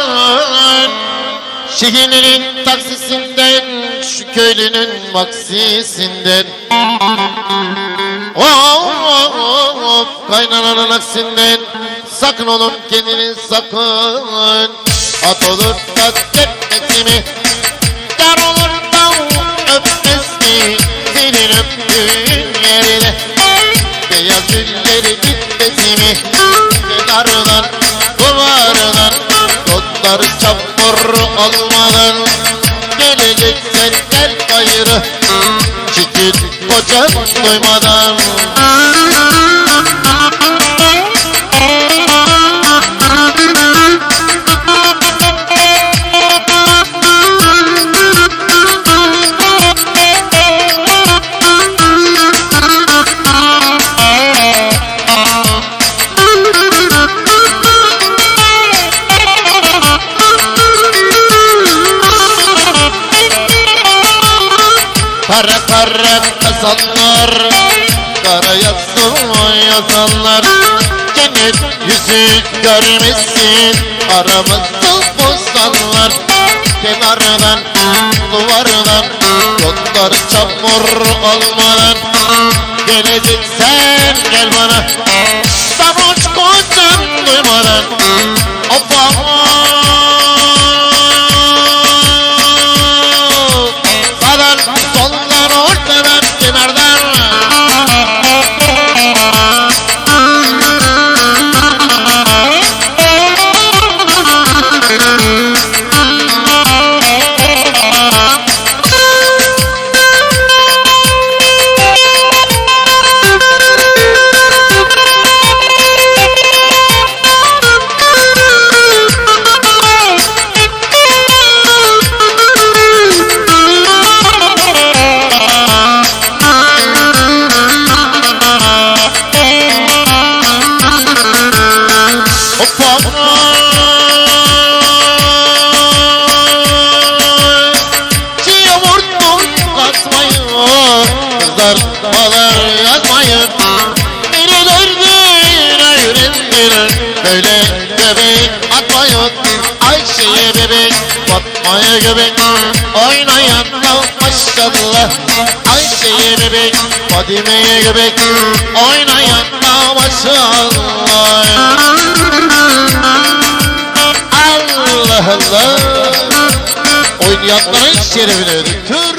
Aman! Şehirlerin taksisinden Şu köylünün maksisinden Of kaynananın aksinden Sakın olun kendini sakın. At olur da tepmesi mi Dar olur da öpmesi Senin öptüğün çamur olmadan Geleceksen gel gayrı. Çekil kocan duymadan Kara kara yazanlar Kara yazsın yazanlar. Cennet yüzü görmesin Aramızı bozanlar. Kenardan duvardan Yollar çamur olmadan. Geleceksen gel bana Sarhoş kocan duymadan பரமோத்தவன் Kızlar balar yazmayın Nerelerde yürendiler Böyle göbek atmayın Ayşe'ye bebek Fatma'ya göbek Oynayan maşallah Ayşe'ye bebek Fadime'ye göbek Oynayan maşallah Allah Allah Oynayanların şerefine ödüm. Tüh!